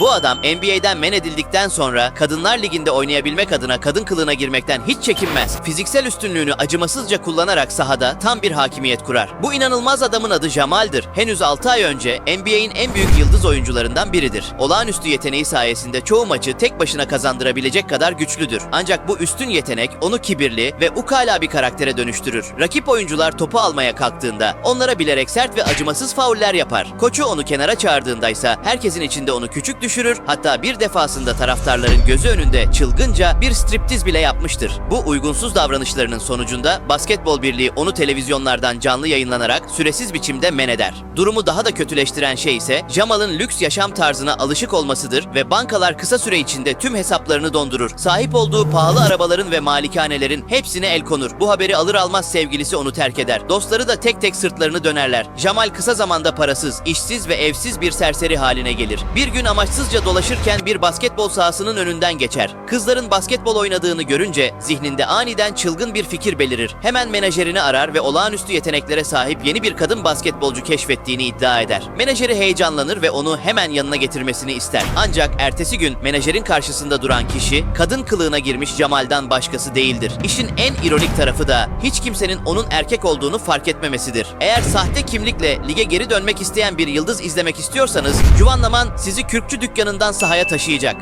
Bu adam NBA'den men edildikten sonra Kadınlar Ligi'nde oynayabilmek adına kadın kılığına girmekten hiç çekinmez. Fiziksel üstünlüğünü acımasızca kullanarak sahada tam bir hakimiyet kurar. Bu inanılmaz adamın adı Jamal'dir. Henüz 6 ay önce NBA'in en büyük yıldız oyuncularından biridir. Olağanüstü yeteneği sayesinde çoğu maçı tek başına kazandırabilecek kadar güçlüdür. Ancak bu üstün yetenek onu kibirli ve ukala bir karaktere dönüştürür. Rakip oyuncular topu almaya kalktığında onlara bilerek sert ve acımasız fauller yapar. Koçu onu kenara çağırdığında ise herkesin içinde onu küçük düşürür. Hatta bir defasında taraftarların gözü önünde çılgınca bir striptiz bile yapmıştır. Bu uygunsuz davranışlarının sonucunda Basketbol Birliği onu televizyonlardan canlı yayınlanarak süresiz biçimde men eder. Durumu daha da kötüleştiren şey ise Jamal'ın lüks yaşam tarzına alışık olmasıdır ve bankalar kısa süre içinde tüm hesaplarını dondurur. Sahip olduğu pahalı arabaların ve malikanelerin hepsine el konur. Bu haberi alır almaz sevgilisi onu terk eder. Dostları da tek tek sırtlarını dönerler. Jamal kısa zamanda parasız, işsiz ve evsiz bir serseri haline gelir. Bir gün amaçsızca dolaşırken bir basketbol sahasının önünden geçer. Kızların basketbol oynadığını görünce zihninde aniden çılgın bir fikir belirir. Hemen menajerini arar ve olağanüstü yeteneklere sahip yeni bir kadın basketbolcu keşfettiğini iddia eder. Menajeri heyecanlanır ve onu hemen yanına getirmesini ister. Ancak ertesi gün menajerin karşısında duran kişi kadın kılığına girmiş Jamal'dan başkası değildir. İşin en ironik tarafı da hiç kimsenin onun erkek olduğunu fark etmemesidir. Eğer sahte kimlikle lige geri dönmek isteyen bir yıldız izlemek istiyorsanız Juvan Laman sizi kürkçü dükkanından sahaya taşıyacak.